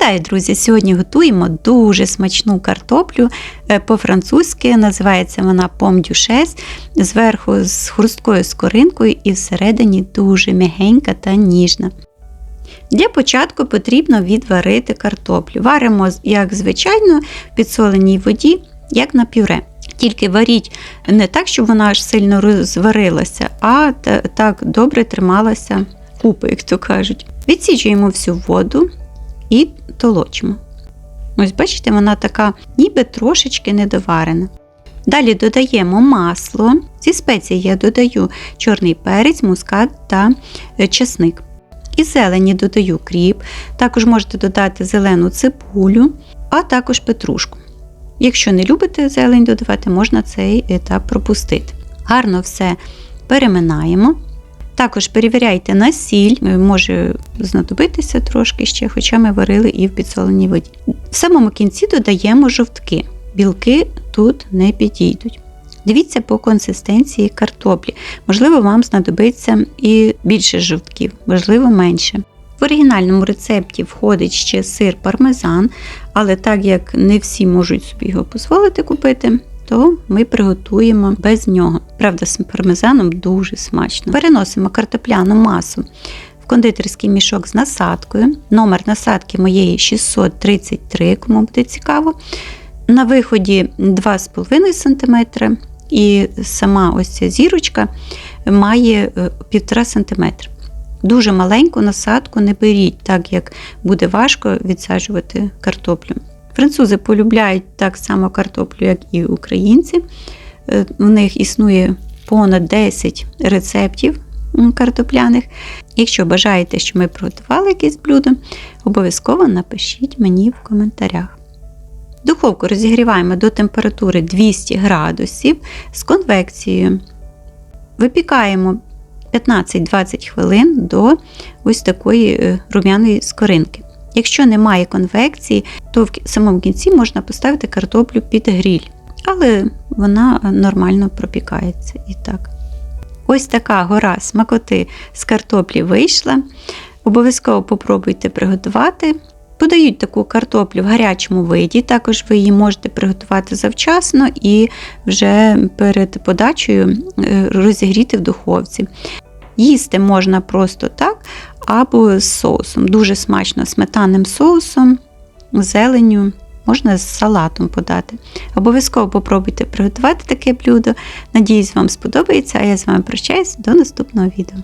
Вітаю, друзі! Сьогодні готуємо дуже смачну картоплю е, по-французьки. Називається вона duchesse, зверху з хрусткою скоринкою і всередині дуже м'ягенька та ніжна. Для початку потрібно відварити картоплю. Варимо, як звичайно, в підсоленій воді, як на пюре. Тільки варіть не так, щоб вона аж сильно розварилася, а так добре трималася купи, як то кажуть. Відсічуємо всю воду і толочимо. Ось, бачите, вона така ніби трошечки недоварена. Далі додаємо масло. Зі спеції я додаю чорний перець, мускат та е, чесник. І зелені додаю кріп, також можете додати зелену цибулю, а також петрушку. Якщо не любите зелень додавати, можна цей етап пропустити. Гарно все переминаємо. Також перевіряйте на сіль, е, може знадобитися трошки ще, хоча ми варили і в підсоленій воді. В самому кінці додаємо жовтки. Білки тут не підійдуть. Дивіться по консистенції картоплі. Можливо, вам знадобиться і більше жовтків, можливо, менше. В оригінальному рецепті входить ще сир пармезан, але так як не всі можуть собі його дозволити купити, то ми приготуємо без нього. Правда, з пармезаном дуже смачно. Переносимо картопляну масу в кондитерський мішок з насадкою. Номер насадки моєї 633, кому буде цікаво. На виході 2,5 см, і сама ось ця зірочка має 1,5 см. Дуже маленьку насадку не беріть, так як буде важко відсаджувати картоплю. Французи полюбляють так само картоплю, як і українці. Е, в них існує понад 10 рецептів картопляних. Якщо бажаєте, щоб ми приготували якесь блюдо, обов'язково напишіть мені в коментарях. Духовку розігріваємо до температури 200 градусів з конвекцією. Випікаємо 15-20 хвилин до ось такої е, рум'яної скоринки. Якщо немає конвекції, то в самому кінці можна поставити картоплю під гріль, але вона нормально пропікається і так. Ось така гора смакоти з картоплі вийшла. Обов'язково попробуйте приготувати. Подають таку картоплю в гарячому виді, також ви її можете приготувати завчасно і вже перед подачею е, розігріти в духовці. Їсти можна просто так, або з соусом. Дуже смачно сметанним соусом, зеленю, можна з салатом подати. Обов'язково попробуйте приготувати таке блюдо. Надіюсь, вам сподобається, а я з вами прощаюсь до наступного відео.